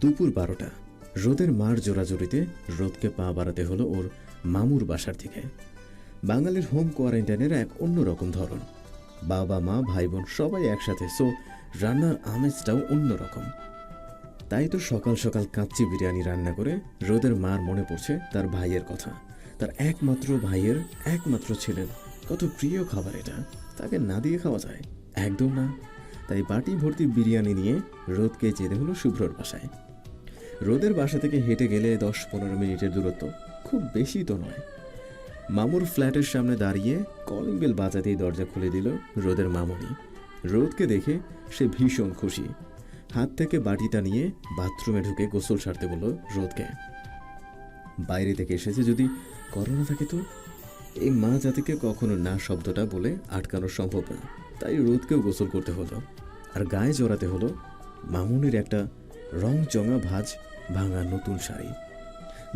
দুপুর বারোটা। রোদের মার জোরাজোরিতে রোদকে পা বাড়াতে হলো ওর মামুর বাসার দিকে। বাঙালির হোম কোয়ারেন্টাইনের এক অন্যরকম ধরন। বাবা, মা, ভাই, বোন সবাই একসাথে, সো রান্নার আমেজটাও অন্যরকম তাই তো সকাল সকাল কাচ্চি বিরিয়ানি রান্না করে রোদের মার মনে পড়ছে তার ভাইয়ের কথা। তার একমাত্র ভাইয়ের একমাত্র ছেলের কত প্রিয় খাবার এটা। তাকে না দিয়ে খাওয়া যায়। একদম না। তাই বাটি ভর্তি বিরিয়ানি নিয়ে রোদকে যেতে হলো শুভ্রর বাসায়। রোদের বাসা থেকে হেঁটে গেলে দশ পনেরো মিনিটের দূরত্ব খুব বেশি তো নয়। মামুর ফ্ল্যাটের সামনে দাঁড়িয়ে কলিং বেল বাজাতেই দরজা খুলে দিল রোদের মামুনি। রোদকে দেখে সে ভীষণ খুশি। হাত থেকে বাটিটা নিয়ে বাথরুমে ঢুকে গোসল সারতে বলল রোদকে। বাইরে থেকে এসেছে যদি করোনা থাকে তো? এই মা জাতিকে কখনো না শব্দটা বলে আটকানো সম্ভব না। তাই রোদকেও গোসল করতে হলো আর গায়ে জড়াতে হলো মামুনির একটা রং চঙা ভাজ ভাঙা নতুন শাড়ি।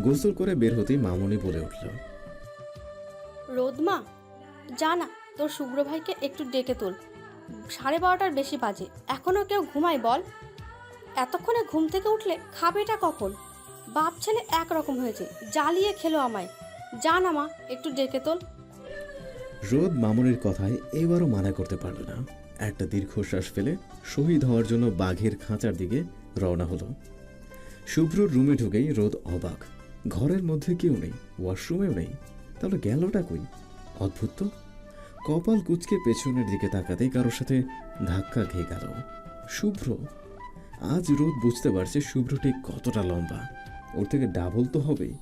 গোসল করে বের হতেই মামুনি বলে উঠল রোদমা যা না, তোর শুভ্র ভাইকে একটু ডেকে তোল। সাড়ে বারোটার বেশি বাজে এখনও কেউ ঘুমায় বল। এতক্ষণে ঘুম থেকে উঠলে খাবেটা কখন? বাপ ছেলে একরকম হয়েছে, জ্বালিয়ে খেলো আমায়। যা না মা একটু ডেকে তোল। রোদ মামুনির কথায় এবারও মানা করতে পারল না। একটা দীর্ঘশ্বাস ফেলে শহীদ হওয়ার জন্য বাঘের খাঁচার দিকে রওনা হলো। শুভ্রর রুমে ঢুকেই রোদ অবাক। ঘরের মধ্যে কেউ নেই, ওয়াশরুমেও নেই। তাহলে গেলটা কই? অদ্ভুত তো। কপাল কুচকে পেছনের দিকে তাকাতেই কারোর সাথে ধাক্কা খেয়ে গেল। শুভ্র আজ রোদ বুঝতে পারছে শুভ্র ঠিক কতটা লম্বা। ওর থেকে ডাবল তো হবেই।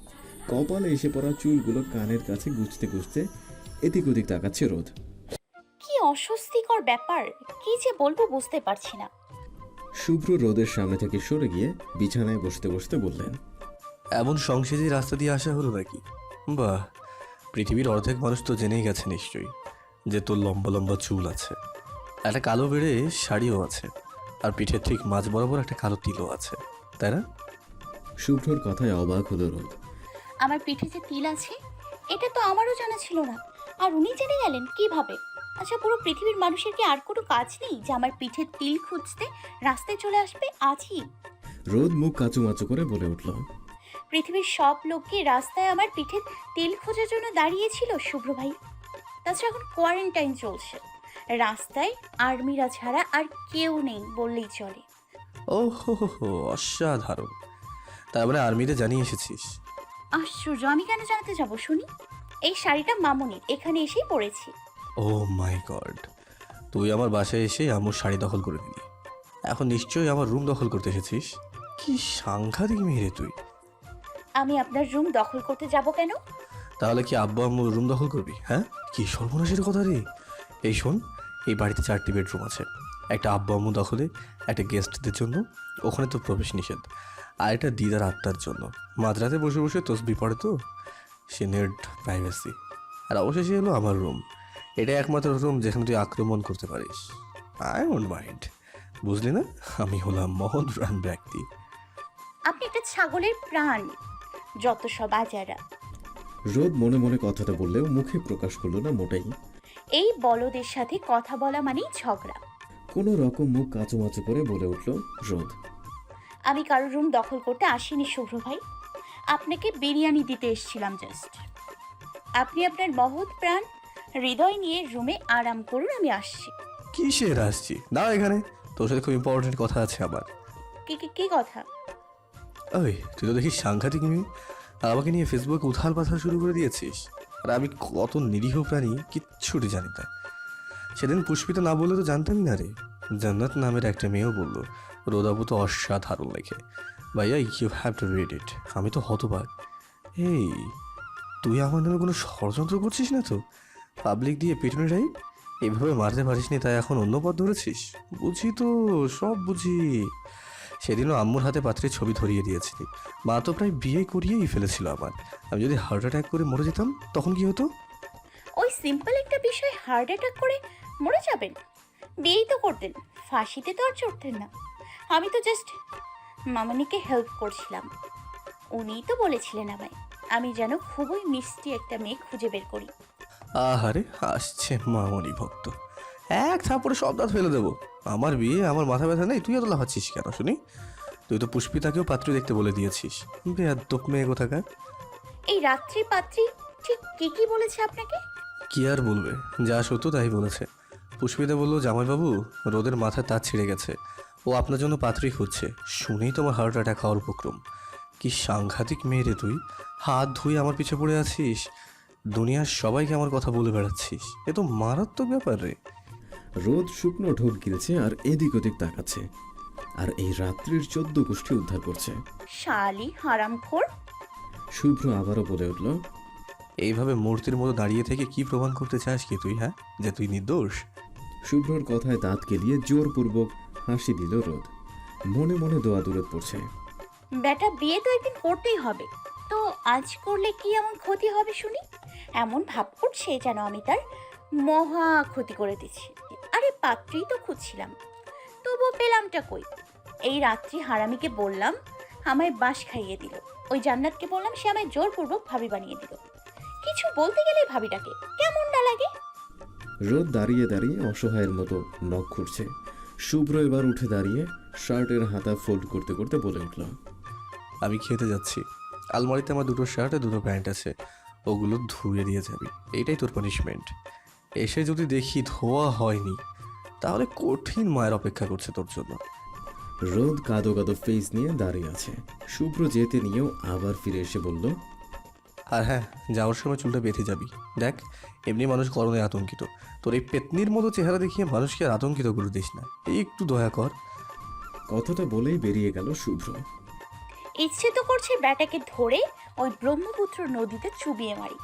কপালে এসে পড়া চুলগুলো কানের কাছে গুছতে গুছতে এদিক ওদিক তাকাচ্ছে রোদ। কি অস্বস্তিকর ব্যাপার। কি যে বলব বুঝতে পারছি না। শুভ্র রোদের সামনে থেকে সরে গিয়ে বিছানায় বসতে বসতে বললেন এমন সংসেজি রাস্তা দিয়ে আসা হলো নাকি? বাহ পৃথিবীর অর্ধেক মানুষ তো জেনেই গেছে নিশ্চয়ই যে তোর লম্বা লম্বা চুল আছে। একটা কালো বেড়ে শাড়িও আছে আর পিঠের ঠিক মাঝ বরাবর একটা কালো তিলও আছে তাই না? শুভ্রর কথায় অবাক হলো রোদ। আমার পিঠে যে তিল আছে এটা তো আমারও জানা ছিল না। আর উনি জেনে গেলেন কীভাবে? আচ্ছা পুরো পৃথিবীর মানুষের কি আর কোনো কাজ নেই যে আমার পিঠে তিল খুঁজতে রাস্তায় চলে আসবে আজই? রোদ মুখ কাচুমাচু করে বলে উঠল পৃথিবীর সব লোককে রাস্তায় আমার পিঠে তেল খোঁজার জন্য দাঁড়িয়েছিল শুভ্র ভাই। তাছাড়া এখন কোয়ারেন্টাইন চলছে। রাস্তায় আর্মিরা ছাড়া আর কেউ নেই বললেই চলে। ও হো হো হো অসাধারণ। তার মানে আর্মিতে জানিয়ে এসেছিস? আশ্চর্য আমি কেন জানাতে যাব শুনি? এই শাড়িটা মামুনির এখানে এসেই পরেছি। ও মাই গড তুই আমার বাসায় এসে আমার শাড়ি দখল করে দিলি এখন নিশ্চয়ই আমার রুম দখল করতে এসেছিস? কি সাংঘাতিক মেয়ে তুই। আমি আপনার রুম দখল করতে যাব কেন? তাহলে কি আব্বু আম্মু রুম দখল করবি হ্যাঁ? কি সর্বনাশের কথা রে। এই শোন এই বাড়িতে চারটি বেডরুম আছে। একটা আব্বু আম্মু দখলে একটা গেস্টদের জন্য। ওখানে তো প্রবেশ নিষেধ। আর এটা দিদার আত্মার জন্য। মাঝরাতে বসে বসে তসবি পড়ে তো? সে নেট প্রাইভেসি আর অবশেষে হলো আমার রুম এটা একমাত্র রুম যেখানে তুই আক্রমণ করতে পারিস। আই ডোন্ট মাইন্ড বুঝলি না? আমি হলাম মহৎ প্রাণ ব্যক্তি। আপনি একটা ছাগলের প্রাণ। যত সব আজারা। রোদ মনে মনে কথাটা বললেও মুখে প্রকাশ করল না মোটেই। এই বলদের সাথে কথা বলা মানেই ঝগড়া। কোনো রকম মুখ কাচুমাচু করে বলে উঠল রোদ। আমি কারোর রুম দখল করতে আসিনি শুভ্র ভাই। আপনাকে বিরিয়ানি দিতে এসেছিলাম জাস্ট আপনি আপনার মহৎ প্রাণ হৃদয় নিয়ে রুমে আরাম করুন আমি আসছি। কিসের আসছি? দাঁড়া এখানে। তোর সাথে খুব ইম্পর্টেন্ট কথা আছে আবার কি কি কি কথা? ওই তুই তো দেখিস সাংঘাতিক মেয়ে। আর আমাকে নিয়ে ফেসবুকে উথাল পাথাল শুরু করে দিয়েছিস। আর আমি কত নিরীহ প্রাণী কিচ্ছুটি জানি না। সেদিন পুষ্পিতা না বললে তো জানতামই না রে। জান্নাত নামের একটা মেয়েও বলল রোদাবু তো অসাধারণ লেখে। ভাইয়া you have to read it আমি তো হতবাক। এই, তুই আমার নামে কোনো ষড়যন্ত্র করছিস না তো? পাবলিক দিয়ে পেটনে রাই এভাবে মারতে পারিস নি, তাই এখন অন্য পথ ধরেছিস? বুঝি তো, সব বুঝি। সেদিনও আম্মুর হাতে পাত্রে ছবি ধরিয়ে দিয়েছিলি। মা তো প্রায় বিয়ে করিয়েই ফেলেছিল আমার। আমি যদি হার্ট অ্যাটাক করে মরে যেতাম, তখন কি হতো? ওই সিম্পল একটা বিষয় হার্ট অ্যাটাক করে মরে যাবেন। বিয়েই তো করতেন, ফাঁসিতে তো আর চড়তেন না। আমি তো জাস্ট মামনিকে হেল্প করছিলাম। উনিই তো বলেছিলেন আমায় আমি যেন খুবই মিষ্টি একটা মেয়ে খুঁজে বের করি। আহারে আসছে মামনি ভক্ত। এক থাপড়ে সব দাঁত ফেলে দেবো। আমার বিয়ে আমার মাথা ব্যথা নেই তুই এত লাফাচ্ছিস কেন শুনি? তুই তো পুষ্পিতাকেও পাত্রী দেখতে বলে দিয়েছিস। বেয়াদ্দপ মেয়ে কোথাকার। এই রাত্রি পাত্রী ঠিক কি কি বলেছে আপনাকে? কি আর বলবে? যা সত্য তাই বলেছে। পুষ্পিতা বলল জামাইবাবু রোদের মাথায় তার ছিঁড়ে গেছে। ও আপনার জন্য পাত্রী খুঁজছে। শুনেই তোমার হার্ট অ্যাটাক হওয়ার উপক্রম। কি সাংঘাতিক মেয়ে রে তুই। হাত ধুয়ে আমার পিছে পড়ে আছিস। দুনিয়ার সবাইকে আমার কথা বলে বেড়াচ্ছিস। এ তো মারাত্মক ব্যাপার রে। রোদ শুকনো ঢোক গিলছে আর এদিক ওদিক তাকাচ্ছে। আর এই রাত্রির চোদ্দ গোষ্ঠী উদ্ধার করছে। শালি হারামখোর। শুভ্র আবারও বলে উঠল এইভাবে মূর্তির মতো দাঁড়িয়ে থেকে কি প্রমাণ করতে চাস কি তুই হ্যাঁ? যে তুই নির্দোষ। শুভ্রর কথায় দাঁত কেলিয়ে জোরপূর্বক হাসি দিল রোদ। মনে মনে দোয়া দূরত পড়ছে। বেটা বিয়ে তো একদিন করতেই হবে। তো আজ করলে কি এমন ক্ষতি হবে শুনি? এমন ভাব করছে যেন আমি তার মহা ক্ষতি করে দিচ্ছি। আরে পাত্রী তো খুঁজছিলাম। তবুও পেলামটা কই? এই রাত্রি হারামিকে বললাম আমায় বাস খাইয়ে দিল। ওই জান্নাতকে বললাম সে আমায় জোরপূর্বক ভাবি বানিয়ে দিল। কিছু বলতে গেলে ভাবিটাকে কেমন না লাগে। রোদ দাঁড়িয়ে দাঁড়িয়ে অসহায়ের মতো নখ খুঁড়ছে। শুভ্র এবার উঠে দাঁড়িয়ে শার্টের হাতা ফোল্ড করতে করতে বলে উঠল আমি খেতে যাচ্ছি। আলমারিতে আমার দুটো শার্ট আর দুটো প্যান্ট আছে। ওগুলো ধুয়ে দিয়ে যাবি। এটাই তোর পানিশমেন্ট এসে যদি দেখি ধোয়া হয়নি তাহলে কঠিন মায়ের অপেক্ষা করছে তোর জন্য। রোদ কাদো কাদো ফেস নিয়ে দাঁড়িয়ে আছে। শুভ্র যেতে নিয়েও আবার ফিরে এসে বলল আর হ্যাঁ যাওয়ার সময় চুলটা বেঁধে যাবি। দেখ এমনি মানুষ করোনায় আতঙ্কিত। তোর এই পেতনির মতো চেহারা দেখিয়ে মানুষকে আর আতঙ্কিত করে দিস না। এই একটু দয়া কর। কথাটা বলেই বেরিয়ে গেল শুভ্র। ইচ্ছে তো করছে ব্যাটাকে ধরে ওই ব্রহ্মপুত্র নদীতে চুবিয়ে মারি।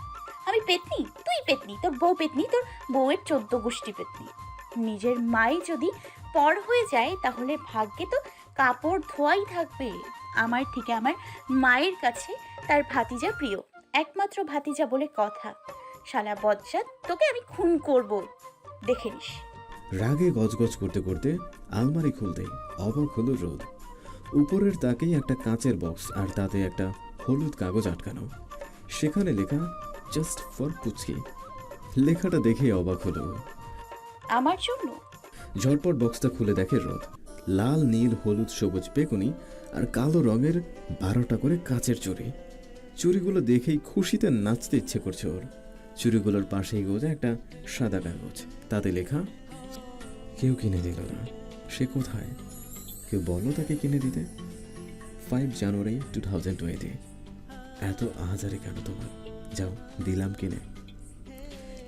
আমি পেতনি তুই পেতনি তোর বউ পেতনি তোর বউয়ের চোদ্দ গোষ্ঠী পেতনি। নিজের মাই যদি পর হয়ে যায় তাহলে ভাগ্যে তো কাপড় ধোয়াই থাকবে। আমার থেকে আমার মায়ের কাছে তার ভাতিজা প্রিয়। একমাত্র ভাতিজা বলে কথা। শালা বজ্জাত তোকে আমি খুন করব। দেখে নিস। রাগে গজগজ করতে করতে আলমারি খুলতে অবাক হলো রোদ। উপরের তাকেই একটা কাঁচের বক্স আর তাতে একটা হলুদ কাগজ আটকানো। সেখানে লেখা জাস্ট ফর পুচকি লেখাটা দেখে অবাক হলো। আমার জন্য? ঝটপট বক্সটা খুলে দেখে রোদ। লাল নীল হলুদ সবুজ বেগুনি আর কালো রঙের বারোটা করে কাঁচের চুড়ি। চুড়িগুলো দেখেই খুশিতে নাচতে ইচ্ছে করছে ওর। চুরিগুলোর পাশেই গোজা একটা সাদা কাগজ। তাতে লেখা, কেউ কিনে দিল না। সে কোথায়? কেউ বলো তাকে কিনে দিতে? Five January two thousand twenty. এত আহাজারি কেন তোমার? যাও, দিলাম কিনে।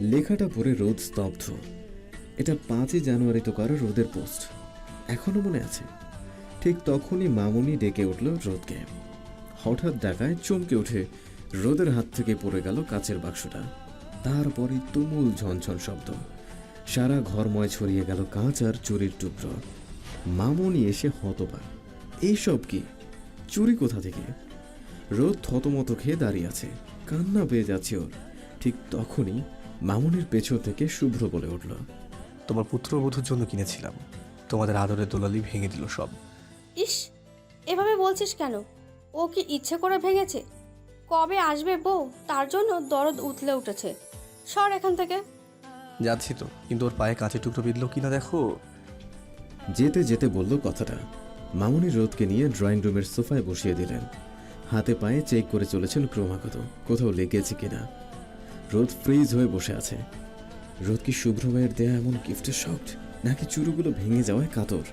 লেখাটা পড়ে রোদ স্তব্ধ। এটা পাঁচই জানুয়ারি তো কারও রোদের পোস্ট। এখনও মনে আছে। ঠিক তখনই মামুনি ডেকে উঠল রোদকে। হঠাৎ দেখায় চমকে উঠে রোদের হাত থেকে পড়ে গেল কাচের বাক্সটা। তারপরে তুমুল ঝনঝন শব্দ। সারা ঘরময় ছড়িয়ে গেল কাঁচ আর চুরির টুকরো। মামুনি এসে হতবাক। এইসব কি? চুরি কোথা থেকে? রোদ থতমত খেয়ে দাঁড়িয়ে আছে। কান্না পেয়ে যাচ্ছে ওর। ঠিক তখনই মামুনির পেছন থেকে শুভ্র বলে উঠল তোমার পুত্রবধূর জন্য কিনেছিলাম। তোমাদের আদরের দোলালি ভেঙে দিল সব। ইস এভাবে বলছিস কেন? ও কি ইচ্ছে করে ভেঙেছে। কবে আসবে বউ? তার জন্য দরদ উতলে উঠেছে। সর এখান থেকে। যাচ্ছি তো কিন্তু ওর পায়ে কাঁচের টুকরো বিঁধলো কিনা দেখো। যেতে যেতে বলল কথাটা। মামুনি রোদকে নিয়ে ড্রয়িং রুমের সোফায় বসিয়ে দিলেন। হাতে পায়ে চেক করে চলেছেন ক্রমাগত কোথাও লেগেছে কিনা। রোদ ফ্রিজ হয়ে বসে আছে। রোদ কি শুভ্র ভাইয়ের দেয়া এমন গিফটের শখ নাকি চুরুগুলো ভেঙে যাওয়ায় কাতর?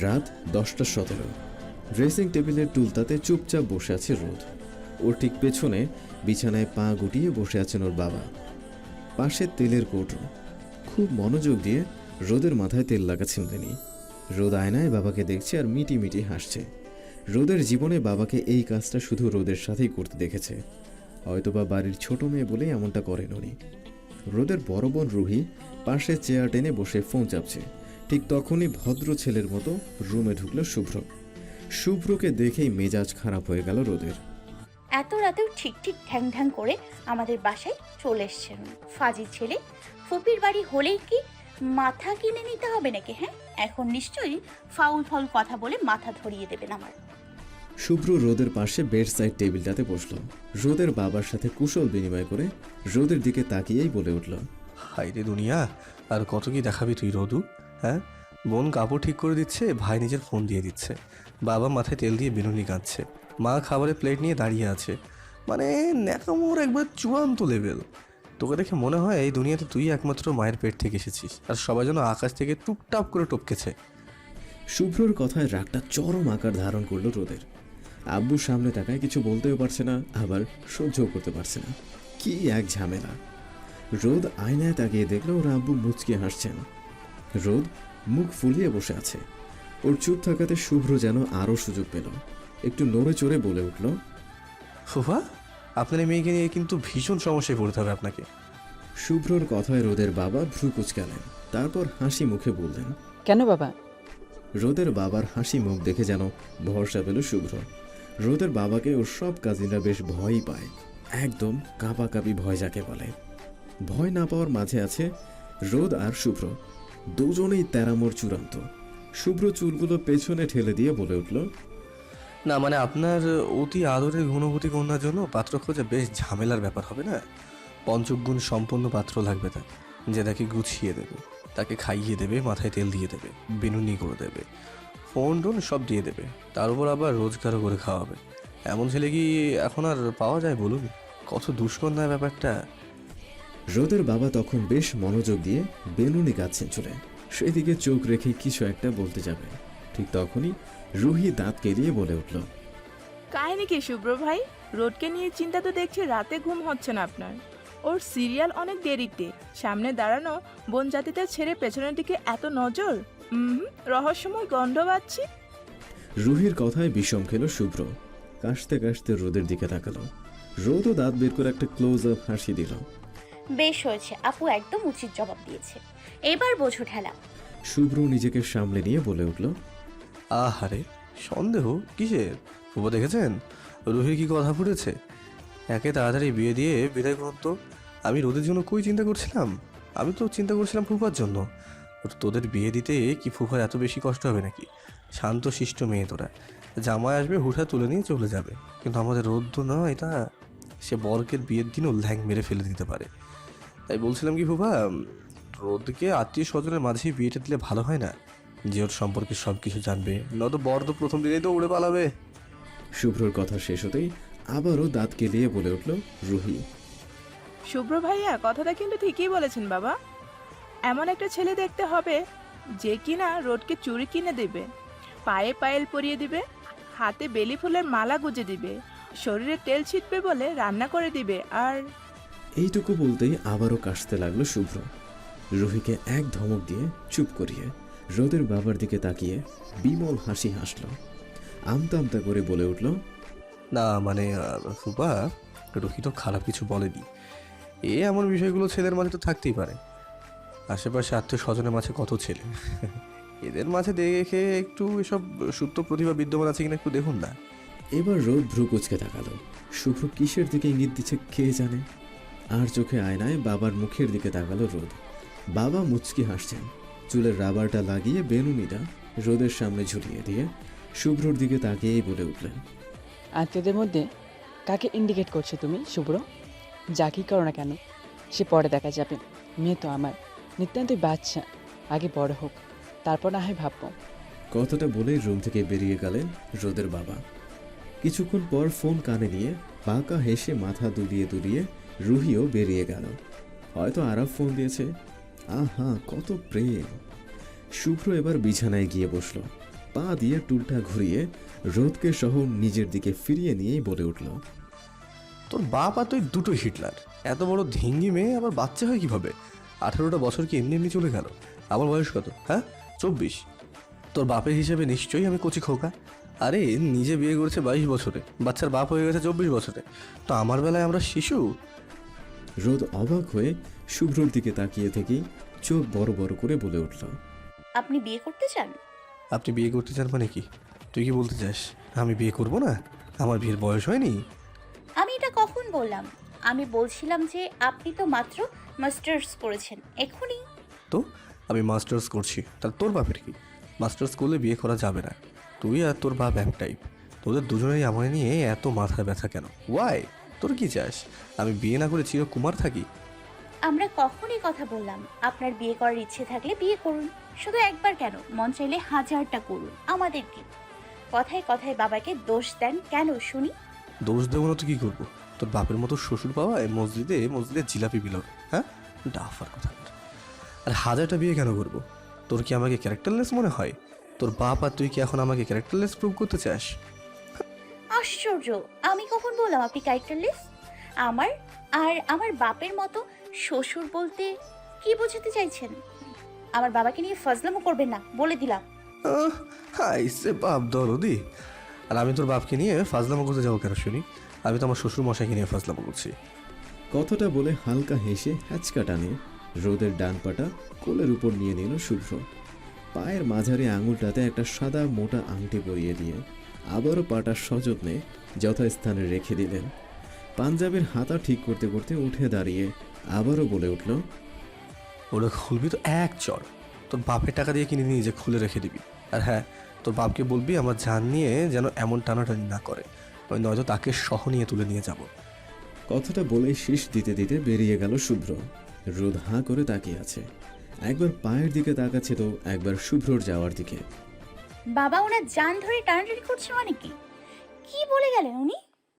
রাত দশটা সতেরো। ড্রেসিং টেবিলের টুলতাতে চুপচাপ বসে আছে রোদ। ওর ঠিক পেছনে বিছানায় পা গুটিয়ে বসে আছেন ওর বাবা। পাশে তেলের কৌটো। খুব মনোযোগ দিয়ে রোদের মাথায় তেল লাগাচ্ছেন তিনি। রোদ আয়নায় বাবাকে দেখছে আর মিটি মিটি হাসছে। রোদের জীবনে বাবাকে এই কাজটা শুধু রোদের সাথেই করতে দেখেছে। হয়তোবা বাড়ির ছোট মেয়ে বলে এমনটা করেন উনি। রোদের বড় বোন রুহি পাশে চেয়ার টেনে বসে ফোন চাপছে। ঠিক তখনই ভদ্র ছেলের মতো রুমে ঢুকলো শুভ্র। শুভ্রকে দেখেই মেজাজ খারাপ হয়ে গেল রোদের। এত রাতেও ঠিক ঠিক ঠ্যাং ঠ্যাং করে আমাদের বাসায় চলে এসছেন ফাজির ছেলে। ফুপির বাড়ি হলেই কি মাথা কিনে নিতে হবে নাকি হ্যাঁ? এখন নিশ্চয়ই ফাউল ফাউল কথা বলে মাথা ধরিয়ে দেবেন আমার। শুভ্র রোদের পাশে বেড সাইড টেবিলটাতে বসল। রোদের বাবার সাথে কুশল বিনিময় করে রোদের দিকে তাকিয়েই বলে উঠল হাই রে দুনিয়া আর কত কি দেখাবি তুই রোদু হ্যাঁ? বোন কাপড় ঠিক করে দিচ্ছে ভাই নিজের ফোন দিয়ে দিচ্ছে। বাবা মাথায় তেল দিয়ে বিনুনি কাঁদছে। মা খাবারের প্লেট নিয়ে দাঁড়িয়ে আছে। মানে ন্যাকামোর একবার চূড়ান্ত লেভেল তোকে দেখে মনে হয় এই দুনিয়াতে তুই একমাত্র মায়ের পেট থেকে এসেছিস, আর সবাই যেন আকাশ থেকে টুপটাপ করে টপকেছে। শুভ্রর কথায় রাগটা চরম আকার ধারণ করল রোদের। আব্বুর সামনে তাকায়, কিছু বলতেও পারছে না, আবার সহ্যও করতে পারছে না। কি এক ঝামেলা। রোদ আয়নায় তাকিয়ে দেখল ওর আব্বু মুচকি হাসছেন। রোদ মুখ ফুলিয়ে বসে আছে। ওর চুপ থাকাতে শুভ্র যেন আরও সুযোগ পেল। একটু নড়ে চড়ে বলে উঠল ফুফা আপনার এই মেয়েকে নিয়ে কিন্তু ভীষণ সমস্যায় পড়তে হবে আপনাকে। শুভ্রর কথায় রোদের বাবা ভ্রু কুচকালেন। তারপর হাসি মুখে বললেন কেন বাবা? রোদের বাবার হাসি মুখ দেখে যেন ভরসা পেল শুভ্র। রোদের বাবাকে ওর সব কাজিনরা বেশ ভয়ই পায়। একদম কাঁপাকাঁপি ভয় যাকে বলে। ভয় না পাওয়ার মাঝে আছে রোদ আর শুভ্র। দুজনেই তেরামোর চূড়ান্ত। শুভ্র চুলগুলো পেছনে ঠেলে দিয়ে বলে উঠল না মানে আপনার অতি আদরের গুণবতী কন্যার জন্য পাত্র খোঁজা বেশ ঝামেলার ব্যাপার হবে না? পঞ্চগুণ সম্পন্ন পাত্র লাগবে তার যে তাকে গুছিয়ে দেবে তাকে খাইয়ে দেবে মাথায় তেল দিয়ে দেবে বিনুনি করে দেবে ফোন টোন সব দিয়ে দেবে তার উপর আবার রোজগারও করে খাওয়াবে। এমন ছেলে কি এখন আর পাওয়া যায় বলুন? কত দুষ্কর না ব্যাপারটা? রোদের বাবা তখন বেশ মনোযোগ দিয়ে বেনুনি গাচ্ছেন চলে সেদিকে চোখ রেখে কিছু একটা বলতে যাবে। ঠিক তখনই রুহি দাঁত কেলিয়ে বলে উঠল কাহিনী কি শুভ্র ভাই? রোডকে নিয়ে চিন্তা তো দেখছি রাতে ঘুম হচ্ছে না আপনার। ওর সিরিয়াল অনেক দেরিতে। সামনে দাঁড়ানো বন জাতিতে ছেড়ে পেছনের দিকে এত নজর? হুম রহস্যময় গন্ধ পাচ্ছি। রুহির কথায় বিষম খেল শুভ্র। কাশতে কাশতে রোদের দিকে তাকালো। রোদও দাঁত বের করে একটা ক্লোজ আপ হাসি দিল। বেশ হয়েছে। আপু একদম উচিত জবাব দিয়েছে। এবার বোঝো ঠেলা। শুভ্র নিজেকে সামলে নিয়ে বলে উঠল আহারে সন্দেহ? কিসের? ফুপা দেখেছেন? রুহির কি কথা ফুটেছে? একে তাড়াতাড়ি বিয়ে দিয়ে বিদায় করুন তো। আমি রোদের জন্য কই চিন্তা করছিলাম? আমি তো চিন্তা করছিলাম ফুফার জন্য। তোদের বিয়ে দিতে কি ফুফার এত বেশি কষ্ট হবে নাকি? শান্ত শিষ্ট মেয়ে তোরা। জামাই আসবে হুঠা তুলে নিয়ে চলে যাবে। কিন্তু আমাদের রোদ তো না এটা? সে বরকের বিয়ের দিনও ল্যাং মেরে ফেলে দিতে পারে। তাই বলছিলাম কি ফুফা রোদকে আত্মীয় স্বজনের মাঝেই বিয়েটা দিলে ভালো হয় না? যে ওর সম্পর্কে সব কিছু জানবে। নয়তো বর তো প্রথম দিনেই তো উড়ে পালাবে। শুভ্রর কথা শেষ হতেই আবারও দাঁত কেলিয়ে বলে উঠল রুহি। শুভ্র ভাইয়া কথাটা কিন্তু ঠিকই বলেছেন বাবা। এমন একটা ছেলে দেখতে হবে যে কিনা রোডকে চুরি কিনে দেবে পায়ে পায়েল পরিয়ে দিবে হাতে বেলি ফুলের মালা গুজে দিবে শরীরে তেল ছিটবে বলে রান্না করে দিবে আর এইটুকু বলতেই আবারও কাশতে লাগল শুভ্র। রুহিকে এক ধমক দিয়ে চুপ করিয়ে রোদের বাবার দিকে তাকিয়ে বিমল হাসি হাসল। আমতা আমতা করে বলে উঠল না মানে ফুপা রুহি তো খারাপ কিছু বলেনি। এ এমন বিষয়গুলো ছেলের মাঝে তো থাকতেই পারে। আশেপাশে আত্মীয় স্বজনের মাঝে কত ছেলে? এদের মাঝে দেখে একটু এসব সুপ্ত প্রতিভা বিদ্যমান আছে কিনা একটু দেখুন না। এবার রোদ ভ্রু কুচকে তাকালো। শুভ্র কিসের দিকে ইঙ্গিত দিচ্ছে কে জানে? আর চোখে আয়নায় বাবার মুখের দিকে তাকালো রোদ। বাবা মুচকি হাসছেন। চুলের রাবারটা লাগিয়ে বেনুনিটা রোদের সামনে ঝুলিয়ে দিয়ে শুভ্রর দিকে তাকিয়েই বলে উঠলেন আত্মীয়দের মধ্যে কাকে ইন্ডিকেট করছ তুমি শুভ্র? যা কি করো না কেন? সে পরে দেখা যাবে। মেয়ে তো আমার। নিত্যান্তই বাচ্চা। আগে বড় হোক। তারপর না হয় ভাববো। কথাটা বলেই রুম থেকে বেরিয়ে গেলেন রোদের বাবা। কিছুক্ষণ পর ফোন কানে নিয়ে বাঁকা হেসে মাথা দুলিয়ে দুলিয়ে রুহিও বেরিয়ে গেল। হয়তো আরব ফোন দিয়েছে। আহা, কত প্রেম। শুভ্র এবার বিছানায় গিয়ে বসল। পা দিয়ে টুলটা ঘুরিয়ে রোদকে সহ নিজের দিকে ফিরিয়ে নিয়েই বলে উঠল, তোর বাপ আর তুই দুটো হিটলার। এত বড় ধিঙ্গি মেয়ে, আবার বাচ্চা হয় কীভাবে? আঠারোটা বছর কি এমনি এমনি চলে গেল? আমার বয়স কত? হ্যাঁ? চব্বিশ। তোর বাপের হিসেবে নিশ্চয়ই আমি কচি খোকা? আরে, নিজে বিয়ে করেছে বাইশ বছরে। বাচ্চার বাপ হয়ে গেছে চব্বিশ বছরে। তো আমার বেলায় আমরা শিশু? রোদ অবাক হয়ে শুভ্রর দিকে তাকিয়ে থেকেই চোখ বড় বড় করে বলে উঠল আপনি বিয়ে করতে চান? আপনি বিয়ে করতে চান মানে কি? তুই কি বলতে চাস? আমি বিয়ে করব না? আমার বিয়ের বয়স হয়নি? আমি এটা কখন বললাম? আমি বলছিলাম যে আপনি তো মাত্র মাস্টার্স করেছেন এখনই তো? আমি মাস্টার্স করছি তাহলে তোর বাপের কি? মাস্টার্স করলে বিয়ে করা যাবে না। তুই আর তোর বাপ এক টাইপ তোদের দুজনেই আমায় নিয়ে এত মাথা ব্যথা কেন? ওয়াই তোর কি চাস? আমি বিয়ে না করে চিরকুমার থাকি? আমরা কখনই কথা বললাম। আপনার বিয়ে করার ইচ্ছে থাকলে বিয়ে করুন। শুধু একবার কেন? মন চাইলে হাজারটা করুন। আমাদের কি? কথায় কথায় বাবাকে দোষ দেন কেন শুনি? দোষ দেবো না তো কি করব? তোর বাপের মতো শ্বশুর পাওয়ায় মসজিদে মসজিদে জিলাপি বিলো হ্যাঁ? ডাফার কথা আর হাজারটা বিয়ে কেন করব? তোর কি আমাকে ক্যারেক্টারলেস মনে হয়? তোর বাপ আর তুই কি এখন আমাকে ক্যারেক্টারলেস প্রুভ করতে চাস? আশ্চর্য। আমি কখন বললাম আপনি ক্যারেক্টারলেস আমার? আর আমার বাপের মতো শ্বশুর বলতে কি বোঝাতে চাইছেন? আমার বাবাকে নিয়ে ফজলামো করবেন না বলে দিলাম। আহ, হাই সে বাপ দরদি। আর আমি তোর বাপকে নিয়ে ফাজলামো করতে যাব কেন শুনি? আমি তো আমার শ্বশুর মশাইকে নিয়ে ফাজলামো করছি। কথাটা বলে হালকা হেসে হ্যাচকা টানে রোদের ডান পাটা কোলের উপর নিয়ে নিল শুভ্র পায়ের মাঝারি আঙুলটাতে একটা সাদা মোটা আংটি পরিয়ে দিয়ে আবারও পাটা সযত্নে যথাস্থানে রেখে দিলেন। পাঞ্জাবের হাতা ঠিক করতে করতে উঠে দাঁড়িয়ে আবারও বলে উঠল ওরা খুলবি তো এক চড় তোর বাপের টাকা দিয়ে কিনে নিয়ে যে খুলে রেখে দিবি। আর হ্যাঁ তোর বাপকে বলবি আমার জান নিয়ে যেন এমন টানাটানি না করে। ওই নয়তো তাকে সহ নিয়ে তুলে নিয়ে যাব। কথাটা বলেই শীষ দিতে দিতে বেরিয়ে গেল শুভ্র। রোদ হাঁ করে তাকিয়ে আছে। একবার পায়ের দিকে তাকাচ্ছে তো একবার শুভ্রর যাওয়ার দিকে। বাবা ওনার যান ধরে টানাটানি করছে মানে কি? কি বলে গেলেন উনি?